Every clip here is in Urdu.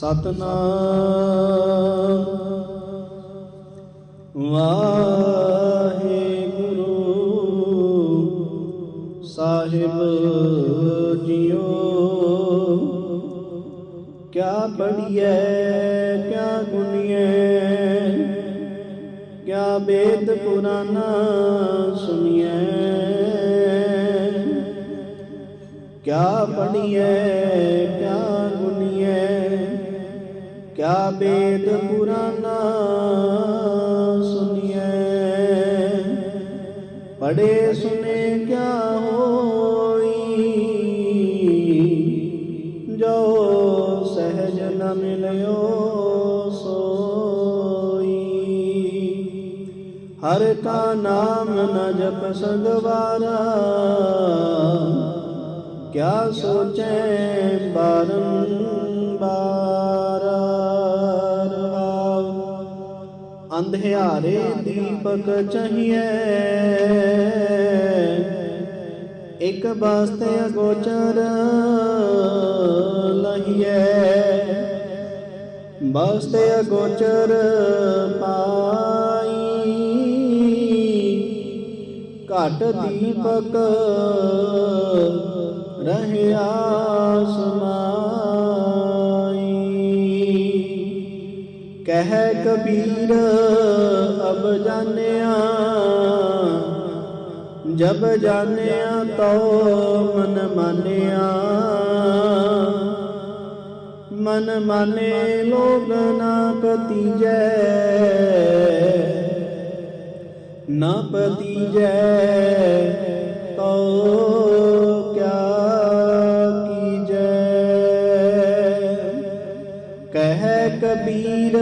ستنا واہ صاحب جیو کیا پن کیا گنیہ کیا وید پورانا سنیے کیا پن کیا ਕਿਆ ਬੇਦ ਪੁਰਾਨਾ ਸੁਨਿਐ ਪੜੇ ਸੁਨੇ ਕਿਆ ਹੋਈ ਜੋ ਸਹਜ ਨ ਮਿਲਿਓ ਸੋਈ ਹਰ ਕਾ ਨਾਮ ਨ ਜਪ ਸਦਵਾਰਾ ਕਿਆ ਸੋਚੈ ਬਾਰੰ ਅੰਧਿਆਰੇ ਦੀਪਕ ਚਾਹੀਏ ਇੱਕ ਬਸਤੇ ਅਗੋਚਰ ਲਹੀਏ ਬਸਤੇ ਅਗੋਚਰ ਪਾਈ ਘਟ ਦੀਪਕ ਰਹਿਆ ਸਮਾਈ کبیر اب جانے جب جانے تو من مانیا من مانے لوگ نہ پتیج نہ پتیج تو کیا کیجے کہہ کبیر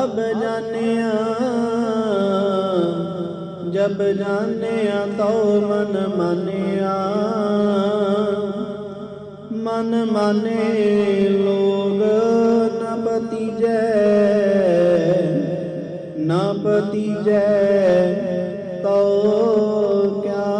اب جانے جب جانے تو من مانے من مانے لوگ نپتی جے نپتی جے تو کیا